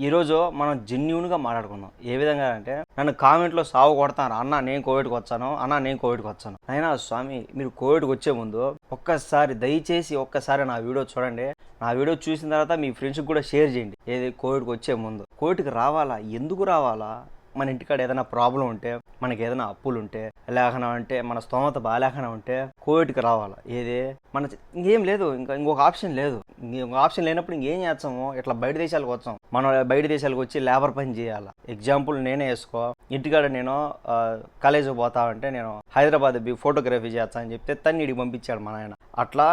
ఈరోజు మనం జెన్యున్గా మాట్లాడుకుందాం. ఏ విధంగా అంటే నన్ను కామెంట్లో సాగు కొడతాను అన్న నేను కోవిడ్కి వచ్చాను. అన్న నేను కోవిడ్కి వచ్చాను. అయినా స్వామి మీరు కోవిడ్కి వచ్చే ముందు ఒక్కసారి దయచేసి ఒక్కసారి నా వీడియో చూడండి. నా వీడియో చూసిన తర్వాత మీ ఫ్రెండ్స్కి కూడా షేర్ చేయండి. ఏది కోవిడ్కి వచ్చే ముందు. కోవిడ్కి రావాలా? ఎందుకు రావాలా? మన ఇంటికాడ ఏదైనా ప్రాబ్లం ఉంటే మనకి ఏదైనా అప్పులు ఉంటే లేకనా అంటే మన స్తోమత బాగాలేఖనం ఉంటే కోవిడ్కి రావాలా? ఏది? మన ఇంకేం లేదు. ఇంకా ఇంకొక ఆప్షన్ లేదు. ఇంకొక ఆప్షన్ లేనప్పుడు ఇంకేం చేస్తాము? ఇట్లా బయట దేశాలకు వచ్చాం. మనం బయట దేశాలకు వచ్చి లేబర్ పని చేయాలి? ఎగ్జాంపుల్ నేనే వేసుకో. ఇంటికాడ నేను కాలేజీకి పోతా అంటే నేను హైదరాబాద్ బి ఫోటోగ్రఫీ చేస్తా అని చెప్తే తన్నిడికి పంపించాడు మా నాయన. అట్లా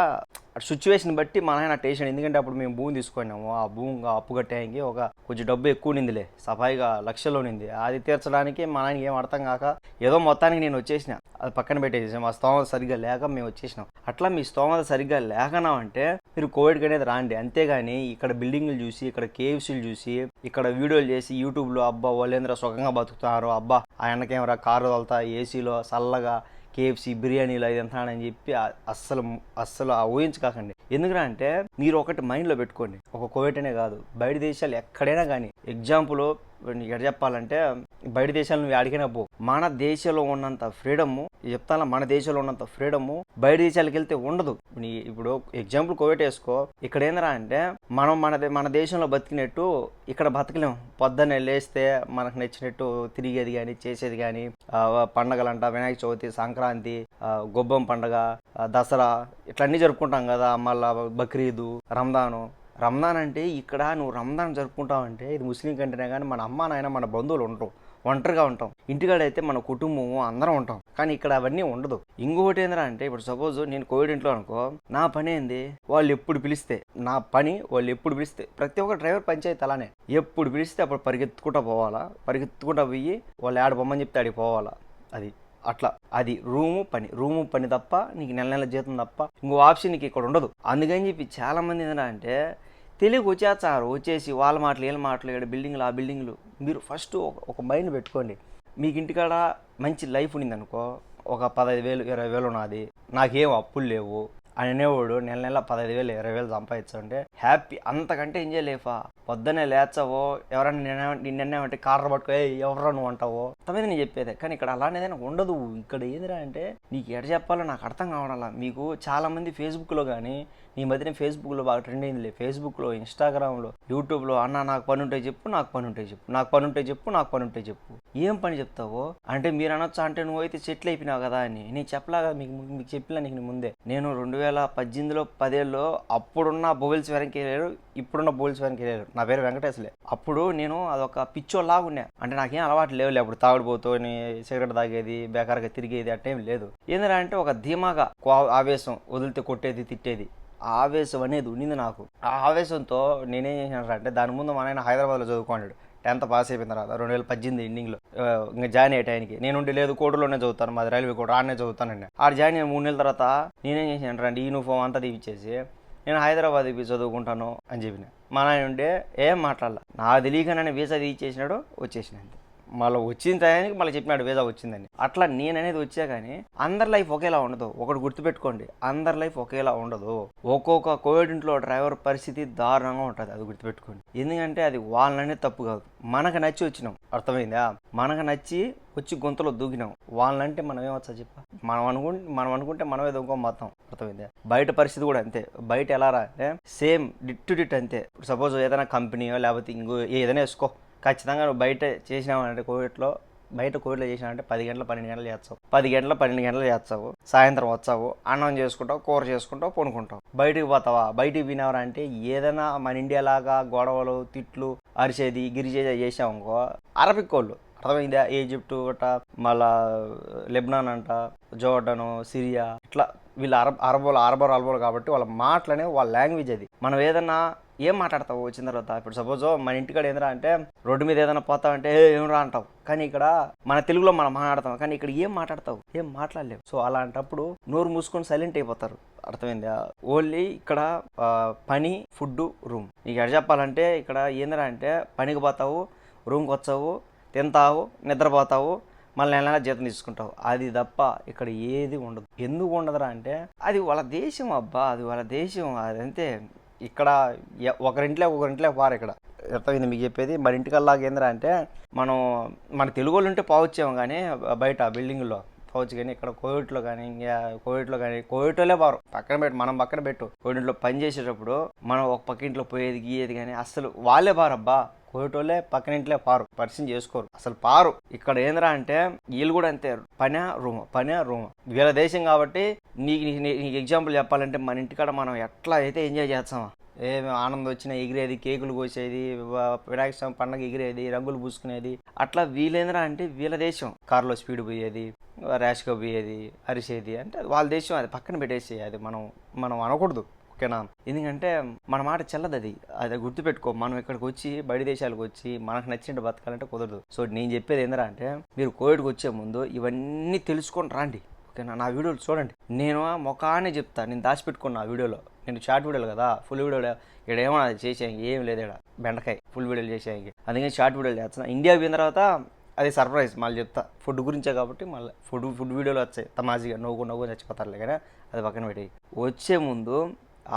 సిచ్యువేషన్ బట్టి మా నాయన టేషన్ ఎందుకంటే అప్పుడు మేము భూమి తీసుకున్నాము ఆ భూమి అప్పు కట్టేయంకి ఒక కొంచెం డబ్బు ఎక్కువ నిందిలే సఫాయిగా లక్షల్లో నింది అది తీర్చడానికి మా నాయనకి ఏం అర్థం కాక ఏదో మొత్తానికి నేను వచ్చేసిన. అది పక్కన పెట్టేసి మా స్తోమత సరిగ్గా లేక మేము వచ్చేసినాం. అట్లా మీ స్తోమత సరిగ్గా లేకనా అంటే మీరు కోవిడ్కి అనేది రాండి. అంతేగాని ఇక్కడ బిల్డింగ్లు చూసి ఇక్కడ కేవ్స్లు చూసి చూసి ఇక్కడ వీడియోలు చేసి యూట్యూబ్లో అబ్బా వాళ్ళేంద్ర సుఖంగా బతుకుతున్నారు అబ్బా ఆ ఎన్నకేమరా కారు తోలుతా ఏసీలో చల్లగా కేఎఫ్సీ బిర్యానీలు అది ఎంత అని చెప్పి అస్సలు అస్సలు ఆ ఊహించకాకండి ఎందుకంటే అంటే మీరు ఒకటి మైండ్లో పెట్టుకోండి. ఒక కోవిడ్ అనే కాదు బయట దేశాలు ఎక్కడైనా కానీ ఎగ్జాంపుల్ ఎడ చెప్పాలంటే బయట దేశాలు నువ్వు అడిగినా పో. మన దేశంలో ఉన్నంత ఫ్రీడమ్ చెప్తాను మన దేశంలో ఉన్నంత ఫ్రీడమ్ బయట దేశాలకు వెళ్తే ఉండదు. ఇప్పుడు ఎగ్జాంపుల్ కోవిడ్ వేసుకో. ఇక్కడ ఏందిరా అంటే మనం మన మన దేశంలో బతికినట్టు ఇక్కడ బతకలేం. పొద్దున్నే లేస్తే మనకు నచ్చినట్టు తిరిగేది కానీ చేసేది కానీ పండగలంట వినాయక చవితి సంక్రాంతి గొబ్బం పండగ దసరా ఇట్లన్నీ జరుపుకుంటాం కదా. మళ్ళీ బక్రీదు రంజాను రంజాన్ అంటే ఇక్కడ నువ్వు రంజాన్ జరుపుకుంటావు అంటే ఇది ముస్లిం కంటేనే కానీ మన అమ్మ నాయన మన బంధువులు ఉండరు. ఒంటరిగా ఉంటాం. ఇంటికాడ అయితే మన కుటుంబము అందరం ఉంటాం. కానీ ఇక్కడ అవన్నీ ఉండదు. ఇంకొకటి ఏంద్రా అంటే ఇప్పుడు సపోజ్ నేను కోవిడ్ ఇంట్లో అనుకో నా పని ఏంది? వాళ్ళు ఎప్పుడు పిలిస్తే. నా పని వాళ్ళు ఎప్పుడు పిలిస్తే. ప్రతి ఒక్క డ్రైవర్ పంచాయతీ అలానే. ఎప్పుడు పిలిస్తే అప్పుడు పరిగెత్తుకుంటా పోవాలా? పరిగెత్తుకుంటా పోయి వాళ్ళు ఆడ బొమ్మని చెప్తే ఆడికి పోవాలా? అది అట్లా. అది రూము పని. రూము పని తప్ప నీకు నెల నెల జీతం తప్ప ఇంకో ఆప్షన్ నీకు ఇక్కడ ఉండదు. అందుకని చెప్పి చాలా మంది ఏంటంటే తెలియక వచ్చేస్తారు వచ్చేసి వాళ్ళ మాటలు వీళ్ళ మాటలు ఇక్కడ బిల్డింగ్లు ఆ బిల్డింగ్లు. మీరు ఫస్ట్ ఒక- ఒక మైండ్ పెట్టుకోండి. మీకు ఇంటికాడ మంచి లైఫ్ ఉండింది అనుకో ఒక పదహైదు వేలు ఇరవై వేలు ఉన్నది. నాకేం అప్పులు లేవు. అని అనేవాడు నెల నెల పదహైదు వేలు ఇరవై వేలు సంపాదించుంటే హ్యాపీ అంతకంటే ఎంజాయ్ లేఫా. పొద్దున్నే లేచవో ఎవరైనా నిన్న నిన్నేమంటే కార్ర పట్టుకో ఎవరో నువ్వు? అంటావో. తమేది నేను చెప్పేదే కానీ ఇక్కడ అలానేదైనా ఉండదు. ఇక్కడ ఏదిరా అంటే నీకు ఎడ చెప్పాలో నాకు అర్థం కావడాల. మీకు చాలా మంది ఫేస్బుక్లో కానీ నీ మధ్యన ఫేస్బుక్లో బాగా ట్రెండ్ అయిందిలే. ఫేస్బుక్లో ఇన్స్టాగ్రామ్లో యూట్యూబ్లో అన్న నాకు పని ఉంటే చెప్పు నాకు పని ఉంటే చెప్పు నాకు పని ఉంటే చెప్పు నాకు పని ఉంటే చెప్పు. ఏం పని చెప్తావో? అంటే మీరు అనొచ్చు? అంటే నువ్వు అయితే సెటిల్ అయిపోయినావు కదా అని. నేను చెప్పలాగా మీకు మీకు చెప్పినా నీకు ముందే. నేను రెండు వేల పద్దెనిమిదిలో పదేళ్ళలో అప్పుడున్న బోవెల్స్ వెనక్కి వెళ్ళారు ఇప్పుడున్న బోవెల్స్ వెనక్కి వెళ్ళారు. నా పేరు వెంకటేశ్లే. అప్పుడు నేను అదొక పిచ్చోలాగా ఉన్నా. అంటే నాకేం అలవాటు లేవులే అప్పుడు తాగుడుపోతూ సిగరెట్ తాగేది బేకారుగా తిరిగేది అట్టేం లేదు. ఏంటంటే అంటే ఒక ధీమాగా కో- ఆవేశం వదిలితే కొట్టేది తిట్టేది. ఆ ఆవేశం అనేది ఉండింది నాకు. ఆ ఆవేశంతో నేనేం చేసినా అంటే దాని ముందు మా నాయన హైదరాబాద్లో చదువుకున్నాడు. టెన్త్ పాస్ అయిపోయిన తర్వాత రెండు వేల పద్దెనిమిది ఎండింగ్లో ఇంకా జాయిన్ అయ్యే టైంకి. నేను ఉండి లేదు కోటలోనే చదువుతాను మాది రైల్వే కోట ఆడనే చదువుతానండి ఆడ జాయిన్ అయిన మూడు నెలల తర్వాత నేనేం చేసాను అంటే యూనిఫామ్ అంతా తీపిచ్చేసి నేను హైదరాబాద్ చదువుకుంటాను అని చెప్పిన. మా నాయన ఉండే ఏం మాట్లాడాల. నాకు తెలియకనే వీసా తీసేసినాడు వచ్చేసిన అంతే మళ్ళీ వచ్చిన టయానికి మళ్ళీ చెప్పినాడు వీసా వచ్చిందని. అట్లా నేను అనేది వచ్చా కానీ అందరి లైఫ్ ఒకేలా ఉండదు. ఒకటి గుర్తుపెట్టుకోండి అందరి లైఫ్ ఒకేలా ఉండదు. ఒక్కొక్క కోవిడ్ ఇంట్లో డ్రైవర్ పరిస్థితి దారుణంగా ఉంటుంది అది గుర్తుపెట్టుకోండి. ఎందుకంటే అది వాళ్ళనే తప్పు కాదు. మనకు నచ్చి వచ్చినాం. అర్థమైందా? మనకు నచ్చి వచ్చి గొంతులో దూకినాం. వాళ్ళంటే మనం ఏమొచ్చా చెప్పా? మనం అనుకుంటే మనం అనుకుంటే మనమే ఇంకో మొత్తం. అర్థమైంది? బయట పరిస్థితి కూడా అంతే. బయట ఎలా రా అంటే సేమ్ డిట్ టు డిట్ అంతే సపోజ్ ఏదైనా కంపెనీయో లేకపోతే ఇంకో ఏదైనా వేసుకో. ఖచ్చితంగా నువ్వు బయట చేసినావంటే కోవిడ్లో బయట కోవిడ్లో చేసినావంటే పది గంటల పన్నెండు గంటలు చేస్తావు. పది గంటల పన్నెండు గంటలు చేస్తావు. సాయంత్రం వచ్చావు అన్నం చేసుకుంటావు కూర చేసుకుంటావు పడుకుంటావు. బయటికి పోతావా? బయటికి వినవరా అంటే ఏదైనా మన ఇండియా లాగా గొడవలు తిట్లు అరిచేది గిరిచేది చేసావు అనుకో అర్థమైందా? ఈజిప్ట్ గట్ట మళ్ళా లెబ్నాన్ అంట జోర్డను సిరియా ఇట్లా వీళ్ళు అరబ్ అరబోలు అరబోలు అరబోలు కాబట్టి వాళ్ళ మాటలనే వాళ్ళ లాంగ్వేజ్ అది. మనం ఏదన్నా ఏం మాట్లాడతావు వచ్చిన తర్వాత? ఇప్పుడు సపోజ్ మన ఇంటికాడ ఏందిరా అంటే రోడ్డు మీద ఏదైనా పోతావు అంటే ఏం రా అంటావు. కానీ ఇక్కడ మన తెలుగులో మనం మాట్లాడతాం. కానీ ఇక్కడ ఏం మాట్లాడతావు? ఏం మాట్లాడలేవు. సో అలాంటప్పుడు నోరు మూసుకొని సైలెంట్ అయిపోతారు. అర్థమైంది? ఓన్లీ ఇక్కడ పని ఫుడ్ రూమ్. నీకు ఎడ చెప్పాలంటే ఇక్కడ ఏందిరా అంటే పనికి పోతావు రూమ్కి వచ్చావు తింటావు నిద్రపోతావు మళ్ళీ నెల నెల జీతం తీసుకుంటావు. అది తప్ప ఇక్కడ ఏది ఉండదు. ఎందుకు ఉండదురా అంటే అది వాళ్ళ దేశం అబ్బా అది వాళ్ళ దేశం. అదంతే. ఇక్కడ ఒకరింట్లో ఒకరింట్లో వారు ఇక్కడ. అర్థమైంది మీకు చెప్పేది? మరి ఇంటికల్లాగా అంటే మనం మన తెలుగు వాళ్ళు ఉంటే పోవచ్చేమో కానీ బయట బిల్డింగ్లో పోవచ్చు కానీ ఇక్కడ కోవిడ్లో కానీ ఇంకా కోవిడ్లో కానీ కోవిడ్లోనే బారు పక్కన పెట్టు మనం పక్కన పెట్టు. కోవిడ్లో పని చేసేటప్పుడు మనం ఒక పక్కింట్లో పోయేది గీయేది కానీ అసలు వాళ్ళే బారబ్బా కోవిటోళ్ళే పక్కన ఇంట్లో పారు. పరిచయం చేసుకోరు. అసలు పారు. ఇక్కడ ఏంద్రా అంటే వీళ్ళు కూడా అంతే. పనే రూమ్ పనే రూమ్. వీళ్ళ దేశం కాబట్టి నీకు నీకు నీకు ఎగ్జాంపుల్ చెప్పాలంటే మన ఇంటికాడ మనం ఎట్లా అయితే ఎంజాయ్ చేస్తామా? ఏమి ఆనందం వచ్చినా ఎగిరేది కేకులు కోసేది వినాయక స్వామి పండగ ఎగిరేది రంగులు పూసుకునేది. అట్లా వీళ్ళేంద్రా అంటే వీళ్ళ దేశం. కారులో స్పీడ్ పోయేది ర్యాష్గా పోయేది అరిసేది. అంటే వాళ్ళ దేశం అది పక్కన పెట్టేసి అది మనం మనం అనకూడదు ఓకేనా? ఎందుకంటే మన మాట చెల్లదు అది అది గుర్తుపెట్టుకో మనం ఇక్కడికి వచ్చి బయట దేశాలకు వచ్చి మనకు నచ్చినట్టు బతకాలంటే కుదరదు. సో నేను చెప్పేది ఏంటంటే అంటే మీరు కోవిడ్కి వచ్చే ముందు ఇవన్నీ తెలుసుకొని రాండి ఓకేనా? నా వీడియోలు చూడండి. నేను ఆ ముఖాన్ని చెప్తా నేను దాచిపెట్టుకున్నా ఆ వీడియోలో. నేను షార్ట్ వీడియోలు కదా ఫుల్ వీడియోలో ఇక్కడ ఏమో అది చేసేయండి ఏం లేదు ఇక్కడ బెండకాయ ఫుల్ వీడియోలు చేసేయండి. అందుకని షార్ట్ వీడియోలు చేస్తున్నా. ఇండియా పోయిన తర్వాత అది సర్ప్రైజ్ మళ్ళీ చెప్తా. ఫుడ్ గురించే కాబట్టి మళ్ళీ ఫుడ్ ఫుడ్ వీడియోలు వచ్చాయి. తమాజీగా నవ్వు నవ్వు చచ్చిపోతారులే కానీ అది పక్కన పెట్టి. వచ్చే ముందు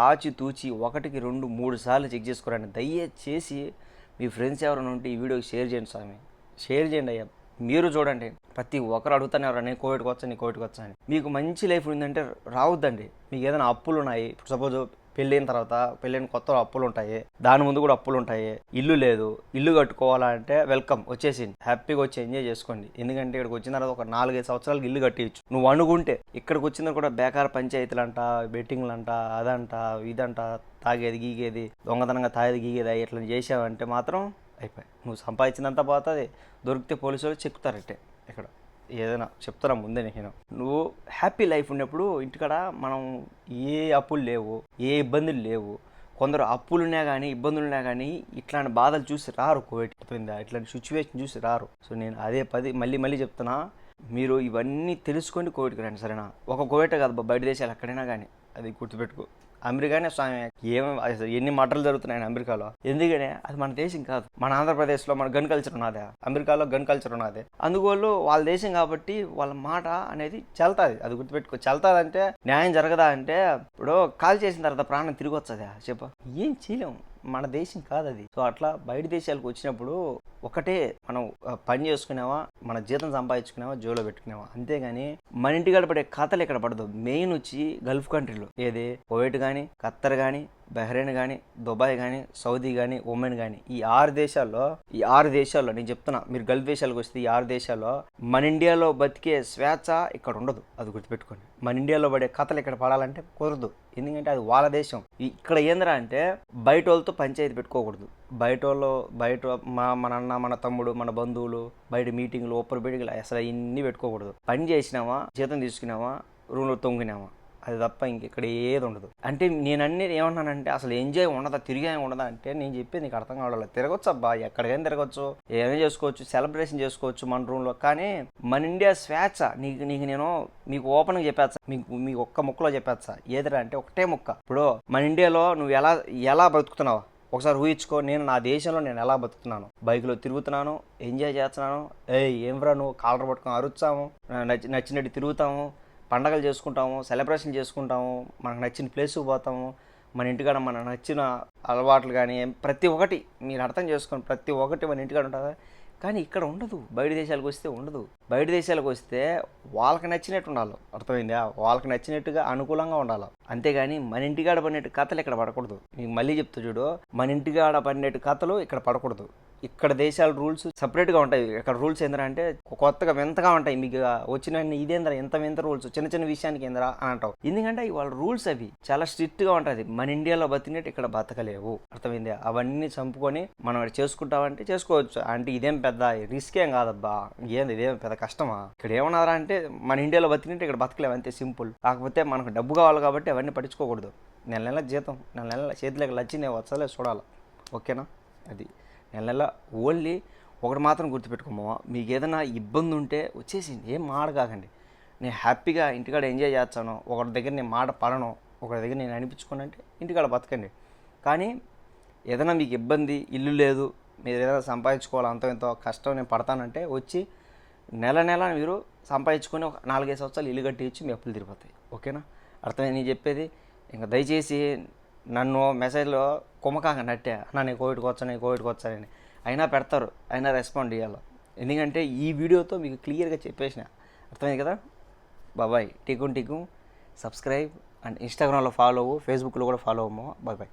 ఆచి తూచి ఒకటికి రెండు మూడు సార్లు చెక్ చేసుకోరండి. దయచేసి మీ ఫ్రెండ్స్ ఎవరైనా ఉంటే ఈ వీడియోకి షేర్ చేయండి స్వామి. షేర్ చేయండి అయ్యా. మీరు చూడండి ప్రతి ఒక్కరు అడుగుతానే నేను కోవిడ్కి వచ్చా నీ కోవిడ్కి వచ్చా అని. మీకు మంచి లైఫ్ ఉందంటే రావద్దండి. మీకు ఏదైనా అప్పులు ఉన్నాయి. ఇప్పుడు సపోజ్ పెళ్ళైన తర్వాత పెళ్ళైన కొత్త అప్పులు ఉంటాయి. దాని ముందు కూడా అప్పులు ఉంటాయి. ఇల్లు లేదు. ఇల్లు కట్టుకోవాలంటే వెల్కమ్ వచ్చేసింది. హ్యాపీగా వచ్చి ఎంజాయ్ చేసుకోండి. ఎందుకంటే ఇక్కడికి వచ్చిన తర్వాత ఒక నాలుగైదు సంవత్సరాలకు ఇల్లు కట్టించు నువ్వు అనుకుంటే ఇక్కడికి వచ్చిన కూడా బేకార పంచాయతీలంట బెట్టింగ్లంట అదంట ఇదంట తాగేది గీగేది దొంగతనంగా తాగేది గీగేది ఇట్లా చేసావంటే మాత్రం అయిపోయి నువ్వు సంపాదించినంత పోతుంది దొరికితే పోలీసు వాళ్ళు చెక్కుతారట్టే ఇక్కడ. ఏదైనా చెప్తారా ముందే నేను? నువ్వు హ్యాపీ లైఫ్ ఉన్నప్పుడు ఇంటికాడ మనం ఏ అప్పులు లేవు ఏ ఇబ్బందులు లేవు. కొందరు అప్పులున్నా కానీ ఇబ్బందులున్నా కానీ ఇట్లాంటి బాధలు చూసి రారు కోవిడ్. అయిపోయిందా ఇట్లాంటి సిచ్యువేషన్ చూసి రారు. సో నేను అదే పది మళ్ళీ మళ్ళీ చెప్తున్నా మీరు ఇవన్నీ తెలుసుకొని కోవిడ్కి రండి సరేనా? ఒక కోవిడ్ కాదు బయట దేశాలు ఎక్కడైనా కానీ అది గుర్తుపెట్టుకో. అమెరికానే స్వామి. ఏం అసలు ఎన్ని మటలు జరుగుతున్నాయి అమెరికాలో? ఎందుకని? అది మన దేశం కాదు. మన ఆంధ్రప్రదేశ్లో మన గన్ కల్చర్ ఉన్నది. అమెరికాలో గన్ కల్చర్ ఉన్నది. అందువల్ల వాళ్ళ దేశం కాబట్టి వాళ్ళ మాట అనేది చెల్తాది. అది గుర్తుపెట్టుకో. చెల్తాది అంటే న్యాయం జరగదా అంటే ఇప్పుడు కాల్ చేసిన తర్వాత ప్రాణం తిరిగి వచ్చదా చెప్ప. ఏం చేయలేము మన దేశం కాదు అది సో అట్లా బయట దేశాలకు వచ్చినప్పుడు ఒకటే మనం పని చేసుకునేవా మన జీతం సంపాదించుకునేవా జోలో పెట్టుకునేవా. అంతేగాని మన ఇంటికాడ పడే కథలు ఇక్కడ పడదు. మెయిన్ వచ్చి గల్ఫ్ కంట్రీలో. ఏది? కువైట్ కానీ ఖత్తర్ కానీ బహ్రెయిన్ కానీ దుబాయ్ కానీ సౌదీ కానీ ఒమెన్ కానీ ఈ ఆరు దేశాల్లో ఈ ఆరు దేశాల్లో నేను చెప్తున్నా మీరు గల్ఫ్ దేశాలకు వస్తే ఈ ఆరు దేశాల్లో మన ఇండియాలో బతికే స్వేచ్ఛ ఇక్కడ ఉండదు అది గుర్తుపెట్టుకోండి. మన ఇండియాలో పడే కథలు ఇక్కడ పడాలంటే కుదరదు ఎందుకంటే అది వాళ్ళ దేశం. ఇక్కడ ఏందిరా అంటే బయట వాళ్ళతో పంచాయతీ పెట్టుకోకూడదు. బయట వాళ్ళు బయట మా మన అన్న మన తమ్ముడు మన బంధువులు బయట మీటింగ్లు ఒప్పర్ మీటింగ్లు అసలు ఇన్ని పెట్టుకోకూడదు. పని చేసినామా జీతం తీసుకున్నామా రూమ్లో తొంగినామా? అది తప్ప ఇంకెక్కడ ఏది ఉండదు. అంటే నేను అన్ని ఏమన్నానంటే అసలు ఎంజాయ్ ఉండదా తిరిగే ఉండదా అంటే నేను చెప్పేది నీకు అర్థం కావడం తిరగొచ్చు అబ్బా ఎక్కడికైనా తిరగచ్చు ఏమైనా చేసుకోవచ్చు సెలబ్రేషన్ చేసుకోవచ్చు మన రూమ్లో కానీ మన ఇండియా స్వేచ్ఛ నీకు నీకు నేను మీకు ఓపెన్గా చెప్పేస్తా. మీకు మీకు ఒక్క ముక్కలో చెప్పేస్తా. ఏదిరా అంటే ఒకటే ముక్క. ఇప్పుడు మన ఇండియాలో నువ్వు ఎలా ఎలా బ్రతుకుతున్నావు ఒకసారి ఊహించుకో. నేను నా దేశంలో నేను ఎలా బతుకుతున్నాను బైక్లో తిరుగుతున్నాను ఎంజాయ్ చేస్తున్నాను. ఏ ఏం రా నువ్వు కాలర్ పట్టుకొని అరుచాము నచ్చి నచ్చినట్టు తిరుగుతాము. పండగలు చేసుకుంటాము సెలబ్రేషన్ చేసుకుంటాము మనకు నచ్చిన ప్లేస్కి పోతాము మన ఇంటికాడ మనకు నచ్చిన అలవాట్లు కానీ ప్రతి ఒక్కటి మీరు అర్థం చేసుకోండి ప్రతి ఒక్కటి మన ఇంటికాడ ఉంటుంది? కానీ ఇక్కడ ఉండదు బయట దేశాలకు వస్తే ఉండదు. బయట దేశాలకు వస్తే వాళ్ళకి నచ్చినట్టు ఉండాలి. అర్థమైందా? వాళ్ళకి నచ్చినట్టుగా అనుకూలంగా ఉండాలి. అంతేగాని మన ఇంటికాడ పడినట్టు కథలు ఇక్కడ పడకూడదు. మీకు మళ్ళీ చెప్తా చూడు మన ఇంటికాడ పడినట్టు కథలు ఇక్కడ పడకూడదు. ఇక్కడ దేశాల రూల్స్ సపరేట్గా ఉంటాయి. ఇక్కడ రూల్స్ ఏంటంటే కొత్తగా వింతగా ఉంటాయి. మీకు వచ్చిన ఇదేంద్రా ఎంత వింత రూల్స్ చిన్న చిన్న విషయానికి ఏంద్రా అని అంటావు. ఎందుకంటే ఇవి వాళ్ళ రూల్స్ అవి చాలా స్ట్రిక్ట్గా ఉంటుంది మన ఇండియాలో బతికినట్టు ఇక్కడ బతకలేవు. అర్థమైంది? అవన్నీ చంపుకొని మనం చేసుకుంటామంటే చేసుకోవచ్చు. అంటే ఇదేం పెద్ద రిస్క్ ఏం కాదబ్బా. ఏంది ఇదేం పెద్ద కష్టమా? ఇక్కడ ఏమన్నారా అంటే మన ఇండియాలో బతికినట్టు ఇక్కడ బతకలేవు. అంతే సింపుల్. కాకపోతే మనకు డబ్బు కావాలి కాబట్టి అవన్నీ పట్టించుకోకూడదు. నెల నెల జీతం నెల నెల చేతిలోకి లచ్చిందే వచ్చలే చూడాలి. ఓకేనా? అది. నెల నెల ఓన్లీ ఒకటి మాత్రం గుర్తుపెట్టుకోమా మీకు ఏదైనా ఇబ్బంది ఉంటే వచ్చేసింది ఏం మాట కాకండి. నేను హ్యాపీగా ఇంటికాడ ఎంజాయ్ చేస్తాను ఒకరి దగ్గర నేను మాట పడను ఒకరి దగ్గర నేను అనిపించుకోనంటే ఇంటికాడ బతకండి. కానీ ఏదైనా మీకు ఇబ్బంది ఇల్లు లేదు మీరు ఏదైనా సంపాదించుకోవాలి అంత ఎంతో కష్టం నేను పడతానంటే వచ్చి నెల నెల మీరు సంపాదించుకొని ఒక నాలుగైదు సంవత్సరాలు ఇల్లు కట్టి ఇచ్చి మీ అప్పులు తిరిగిపోతాయి ఓకేనా? అర్థమైంది నేను చెప్పేది? ఇంకా దయచేసి నన్ను మెసేజ్లో కుమ్మకాక నట్టే అన్న నేను కోవిడ్కి వచ్చాను నేను కోవిడ్కి వచ్చానని అయినా పెడతారు అయినా రెస్పాండ్ ఇవ్వాలి ఎందుకంటే ఈ వీడియోతో మీకు క్లియర్గా చెప్పేసిన. అర్థమైంది కదా? బాబాయ్ టికున్ టికు సబ్స్క్రైబ్. అండ్ ఇన్స్టాగ్రామ్లో ఫాలో అవ్వు ఫేస్బుక్లో కూడా ఫాలో అవ్వము బాయ్ బాయ్.